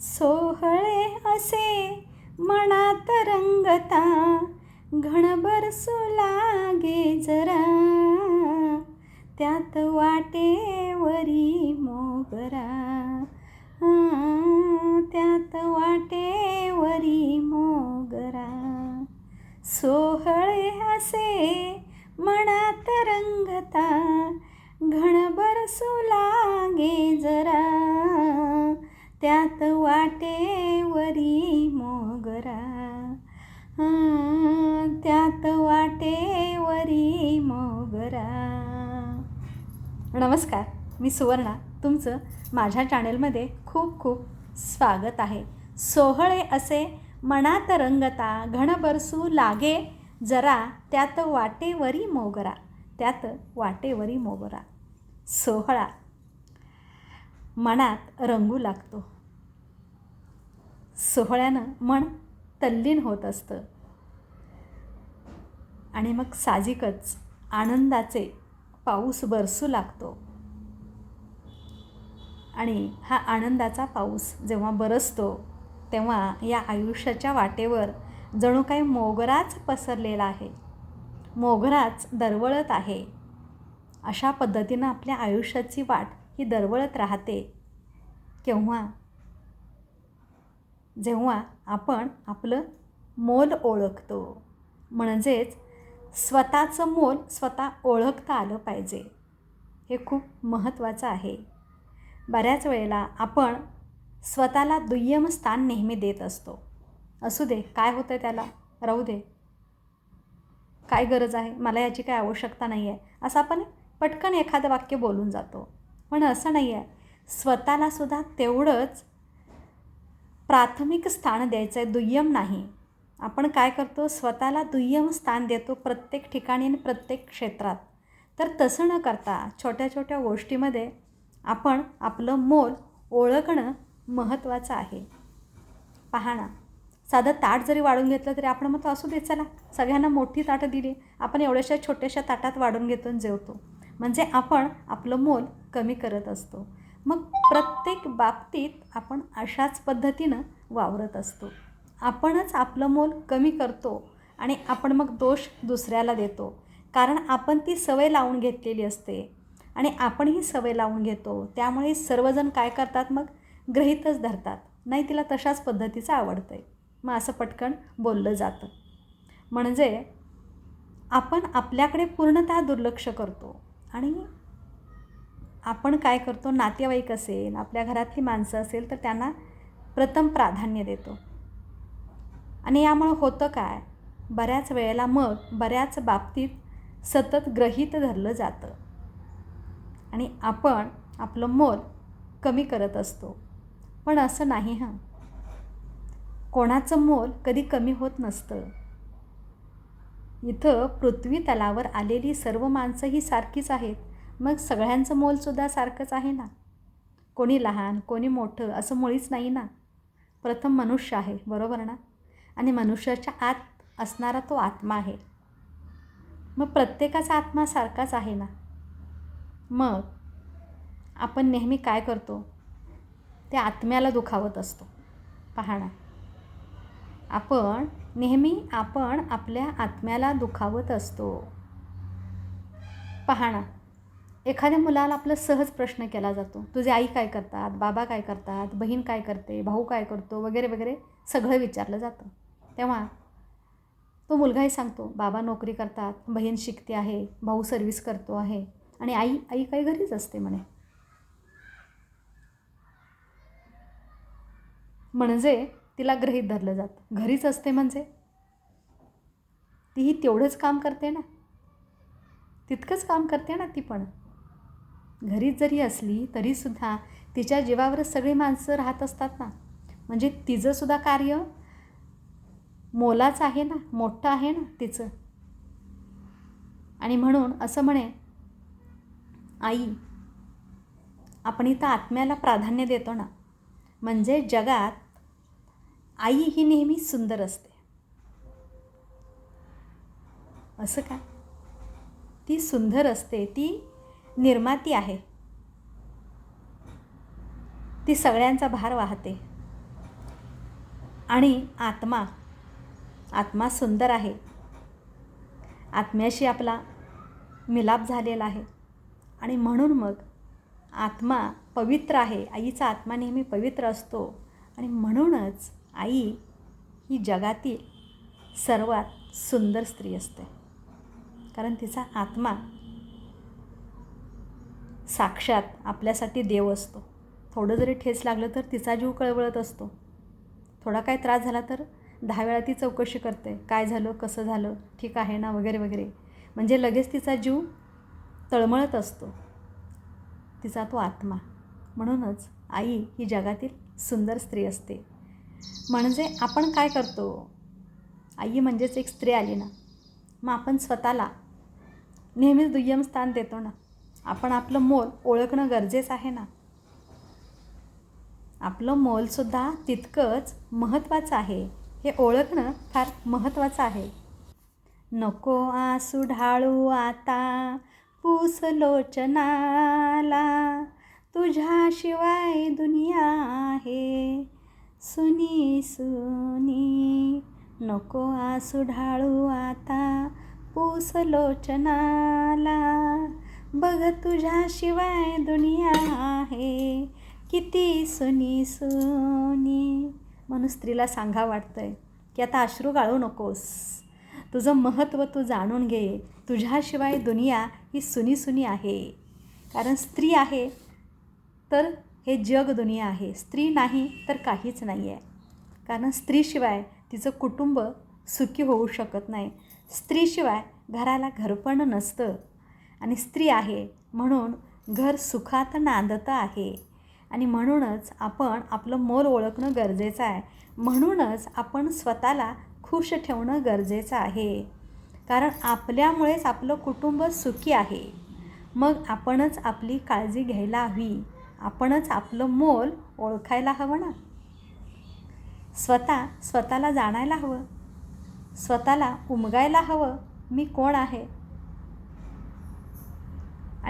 सोहळे असे मनात रंगता घणभर लागे जरा. त्यात वाटेवरी मोगरा. त्यात वाटेवरी मोगरा. सोहळे असे मनात रंगता घणभर लागे जरा. त्यात वाटेवरी मोगरा. त्यात वाटेवरी मोगरा. नमस्कार मी सुवर्णा. तुमचं माझ्या चॅनलमध्ये खूप खूप स्वागत आहे. सोहळे असे मनात रंगता घण बरसू लागे जरा त्यात वाटेवरी मोगरा. त्यात वाटेवरी मोगरा. सोहळा. मनात रंगू लागतो. सोहळ्यानं मन तल्लीन होत असतं. आणि मग साहजिकच आनंदाचे पाऊस बरसू लागतो. आणि हा आनंदाचा पाऊस जेव्हा बरसतो तेव्हा या आयुष्याच्या वाटेवर जणू काही मोगराच पसरलेला आहे. मोगराच दरवळत आहे. अशा पद्धतीनं आपल्या आयुष्याची वाट ही दरवळत राहते. केव्हा जेव्हा आपण आपलं मोल ओळखतो. म्हणजेच स्वतःचं मोल स्वतः ओळखता आलं पाहिजे. हे खूप महत्त्वाचं आहे. बऱ्याच वेळेला आपण स्वतःला दुय्यम स्थान नेहमी देत असतो. असू दे काय होतं आहे त्याला? राहू दे. काय गरज आहे? मला याची काय आवश्यकता नाही आहे असं आपण पटकन एखादं वाक्य बोलून जातो. पण असं नाही आहे स्वतःलासुद्धा तेवढंच प्राथमिक स्थान द्यायचं आहे दुय्यम नाही. आपण काय करतो? स्वतःला दुय्यम स्थान देतो प्रत्येक ठिकाणी आणि प्रत्येक क्षेत्रात. तर तसं न करता छोट्या छोट्या गोष्टीमध्ये आपण आपलं मोल ओळखणं महत्त्वाचं आहे. पहा ना साधं ताट जरी वाढून घेतलं तरी आपण म्हणतो असू दे चला सगळ्यांना मोठी ताटं दिली. आपण एवढ्याशा छोट्याशा ताटात वाढून घेतो आणि जेवतो. म्हणजे आपण आपलं मोल कमी करत असतो. मग प्रत्येक बाबतीत आपण अशाच पद्धतीनं वावरत असतो. आपणच आपलं मोल कमी करतो आणि आपण मग दोष दुसऱ्याला देतो. कारण आपण ती सवय लावून घेतलेली असते आणि आपण ही सवय लावून घेतो. त्यामुळे सर्वजण काय करतात मग? गृहीतच धरतात. नाही तिला तशाच पद्धतीचं आवडतं आहे मग असं पटकन बोललं जातं. म्हणजे आपण आपल्याकडे पूर्णतः दुर्लक्ष करतो आणि आपण काय करतो नातेवाईक असेल आपल्या घरातली माणसं असेल तर त्यांना प्रथम प्राधान्य देतो. आणि यामुळं होतं काय? बऱ्याच वेळेला मग बऱ्याच बाबतीत सतत ग्रहित धरलं जातं. आणि आपण आपलं मोल कमी करत असतो. पण असं नाही हां. कोणाचं मोल कधी कमी होत नसतं. इथं पृथ्वी तलावर आलेली सर्व माणसं ही सारखीच आहेत. मग सगळ्यांचं मोलसुद्धा सारखंच आहे ना? कोणी लहान कोणी मोठं असं मुळीच नाही ना? प्रथम मनुष्य आहे बरोबर ना? आणि मनुष्याच्या आत असणारा तो आत्मा आहे. मग प्रत्येकाचा आत्मा सारखाच आहे ना? मग आपण नेहमी काय करतो? त्या आत्म्याला दुखावत असतो. पाहणा आपण नेहमी आपण आपल्या आत्म्याला दुखावत असतो. पाहणा एखाद्या मुलाला आपलं सहज प्रश्न केला जातो. तुझे आई काय करतात? बाबा काय करतात? बहीण काय करते? भाऊ काय करतो? वगैरे वगैरे सगळं विचारलं जातं. तेव्हा तो मुलगाही सांगतो बाबा नोकरी करतात बहीण शिकते आहे भाऊ सर्व्हिस करतो आहे आणि आई आई काही घरीच असते म्हणे. म्हणजे तिला ग्रहीत धरलं जातं. घरीच असते म्हणजे? तीही तेवढंच काम करते ना? तितकंच काम करते ना ती पण? घरीच जरी असली तरीसुद्धा तिच्या जीवावरच सगळी माणसं राहत असतात ना? म्हणजे तिचंसुद्धा कार्य मोलाचं आहे ना? मोठं आहे ना तिचं? आणि म्हणून असं म्हणे आई आपण इथं आत्म्याला प्राधान्य देतो ना? म्हणजे जगात आई ही नेहमी सुंदर असते. असं का ती सुंदर असते ती निर्माती आहे. ती सगळ्यांचा भार वाहते. आणि आत्मा आत्मा सुंदर आहे. आत्म्याशी आपला मिलाप झालेला आहे. आणि म्हणून मग आत्मा पवित्र आहे. आईचा आत्मा नेहमी पवित्र असतो. आणि म्हणूनच आई ही जगातील सर्वात सुंदर स्त्री असते. कारण तिचा आत्मा साक्षात आपल्यासाठी देव असतो. थोडं जरी ठेस लागलं तर तिचा जीव कळवळत असतो. थोडा काय त्रास झाला तर दहा वेळा ती चौकशी करते. काय झालं? कसं झालं? ठीक आहे ना? वगैरे वगैरे. म्हणजे लगेच तिचा जीव तळमळत असतो. तिचा तो आत्मा. म्हणूनच आई ही जगातील सुंदर स्त्री असते. म्हणजे आपण काय करतो? आई म्हणजेच एक स्त्री आली ना. मग आपण स्वतःला नेहमीच दुय्यम स्थान देतो ना. आपण आपलं मोल ओळखणं गरजेचं आहे ना? आपलं मोलसुद्धा तितकंच महत्त्वाचं आहे. हे ओळखणं फार महत्त्वाचं आहे. नको आसू ढाळू आता पूस लोचनाला. तुझ्याशिवाय दुनिया आहे. सुनी सुनी. नको आसू ढाळू आता पूस लोचनाला. बघ तुझ्याशिवाय दुनिया आहे. किती सुनी सुनी. म्हणून स्त्रीला सांगा वाटतंय की आता अश्रू गाळू नकोस. तुझं महत्त्व तू जाणून घे. तुझ्याशिवाय दुनिया ही सुनी सुनी आहे. कारण स्त्री आहे तर हे जग दुनिया आहे. स्त्री नाही तर काहीच नाही आहे कारण स्त्रीशिवाय तिचं कुटुंब सुखी होऊ शकत नाही. स्त्रीशिवाय घराला घरपण नसतं. आणि स्त्री आहे म्हणून घर सुखात नांदतं आहे. आणि म्हणूनच आपण आपलं मोल ओळखणं गरजेचं आहे. म्हणूनच आपण स्वतःला खुश ठेवणं गरजेचं आहे. कारण आपल्यामुळेच आपलं कुटुंब सुखी आहे. मग आपणच आपली काळजी घ्यायला हवी. आपणच आपलं मोल ओळखायला हवं ना? स्वतः स्वतःला जाणायला हवं. स्वतःला उमगायला हवं. मी कोण आहे?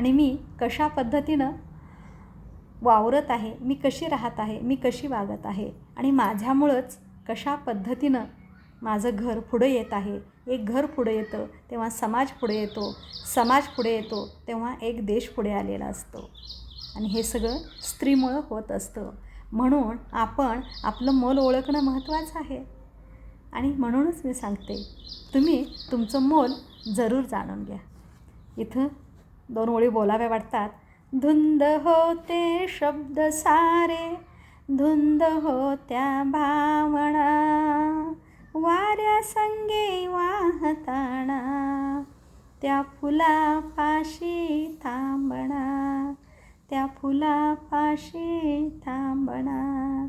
आणि मी कशा पद्धतीनं वावरत आहे मी कशी राहत आहे मी कशी वागत आहे आणि माझ्यामुळंच कशा पद्धतीनं माझं घर पुढं येत आहे. एक घर पुढं येतं तेव्हा समाज पुढे येतो. समाज पुढे येतो तेव्हा एक देश पुढे आलेला असतो. आणि हे सगळं स्त्रीमुळं होत असतं. म्हणून आपण आपलं मोल ओळखणं महत्त्वाचं आहे. आणि म्हणूनच मी सांगते तुम्ही तुमचं मोल जरूर जाणून घ्या. इथं दोन ओळी बोलाव्या वाटतात. धुंद होते शब्द सारे धुंद होत्या भावना. वाऱ्या संगे वाहताना त्या फुलापाशी थांबणा. त्या फुलापाशी थांबणा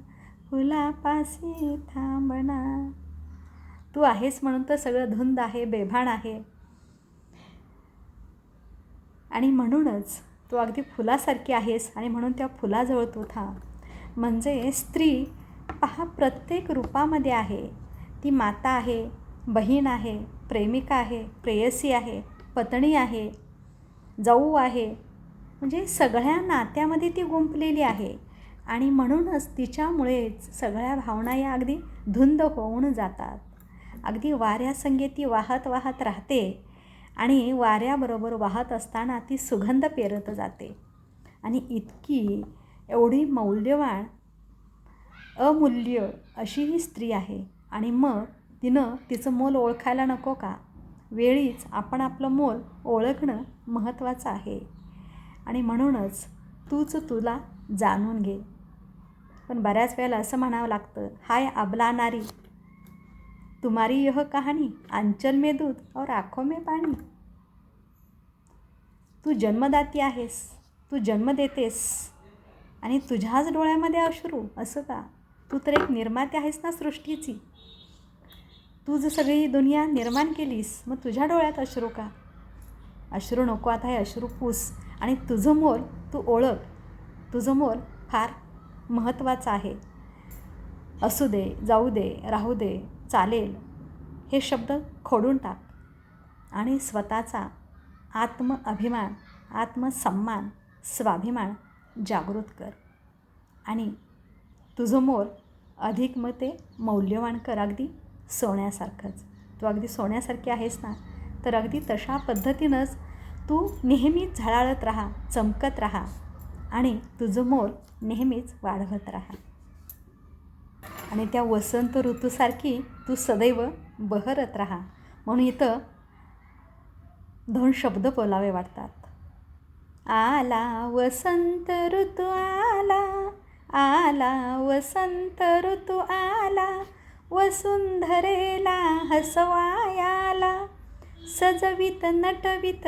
फुलापाशी थांबणा. तू आहेस म्हणून तर सगळं धुंद आहे बेभान आहे. आणि म्हणूनच तू अगदी फुलासारखी आहेस आणि म्हणून त्या फुलाजवळ तू था. म्हणजे स्त्री पहा प्रत्येक रूपामध्ये आहे. ती माता आहे बहीण आहे प्रेमिका आहे प्रेयसी आहे पत्नी आहे जाऊ आहे. म्हणजे सगळ्या नात्यामध्ये ती गुंपलेली आहे. आणि म्हणूनच तिच्यामुळेच सगळ्या भावना या अगदी धुंद होऊन जातात. अगदी वाऱ्यासंगे ती वाहत वाहत राहते. आणि वाऱ्याबरोबर वाहत असताना ती सुगंध पेरत जाते. आणि इतकी एवढी मौल्यवान अमूल्य अशी ही स्त्री आहे. आणि मग तिनं तिचं मोल ओळखायला नको का? वेळीच आपण आपलं मोल ओळखणं महत्त्वाचं आहे. आणि म्हणूनच तूच तुला जाणून घे. पण बऱ्याच वेळेला असं म्हणावं लागतं हाय अबला नारी तुम्हारी यह कहाणी आंचल में दूध और आँखों में पाणी तू जन्मदाती आहेस तू जन्म देतेस आणि तुझ्याच डोळ्यामध्ये अश्रू असं का? तू तर एक निर्माते आहेस ना सृष्टीची. तू जर सगळी दुनिया निर्माण केलीस मग तुझ्या डोळ्यात अश्रू का? अश्रू नको आता हे अश्रू पूस. आणि तुझं मोल तू ओळख. तुझं मोल फार महत्त्वाचं आहे. असू दे जाऊ दे राहू दे. चालेल. हे शब्द खोडून टाक. आणि स्वतःचा आत्मअभिमान आत्मसन्मान स्वाभिमान जागृत कर. आणि तुझं मोर अधिक मग ते मौल्यवान कर अगदी सोन्यासारखंच. तू अगदी सोन्यासारखी आहेस ना? तर अगदी तशा पद्धतीनंच तू नेहमीच झळाळत राहा चमकत राहा आणि तुझं मोल नेहमीच वाढवत राहा. आणि त्या वसंत ऋतूसारखी तू सदैव बहरत राहा. म्हणून इथं दोन शब्द बोलावे वाटतात. आला वसंत ऋतू आला आला वसंत ऋतू आला वसुंधरेला हसवायाला सजवित नटवित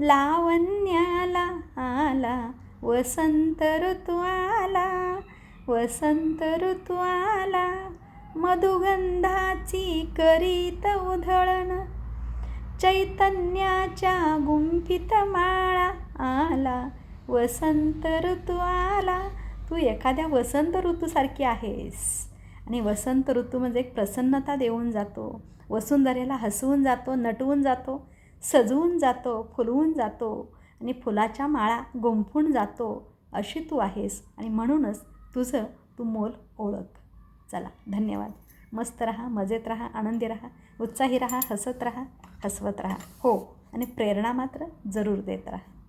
लावण्याला आला वसंत ऋतू आला. वसंत ऋतू आला मधुगंधाची करीत उधळण. चैतन्याच्या गुंफित माळा आला. वसंत ऋतू आला तू एखाद्या वसंत ऋतूसारखी आहेस. आणि वसंत ऋतू म्हणजे एक प्रसन्नता देऊन जातो. वसुंधरेला हसवून जातो नटवून जातो सजवून जातो फुलवून जातो आणि फुलाच्या माळा गुंफून जातो. अशी तू आहेस आणि म्हणूनच तुझं तू मोल ओळख. चला धन्यवाद. मस्त राहा मजेत राहा आनंदी राहा उत्साही राहा हसत राहा हसवत राहा. हो आणि प्रेरणा मात्र जरूर देत राहा.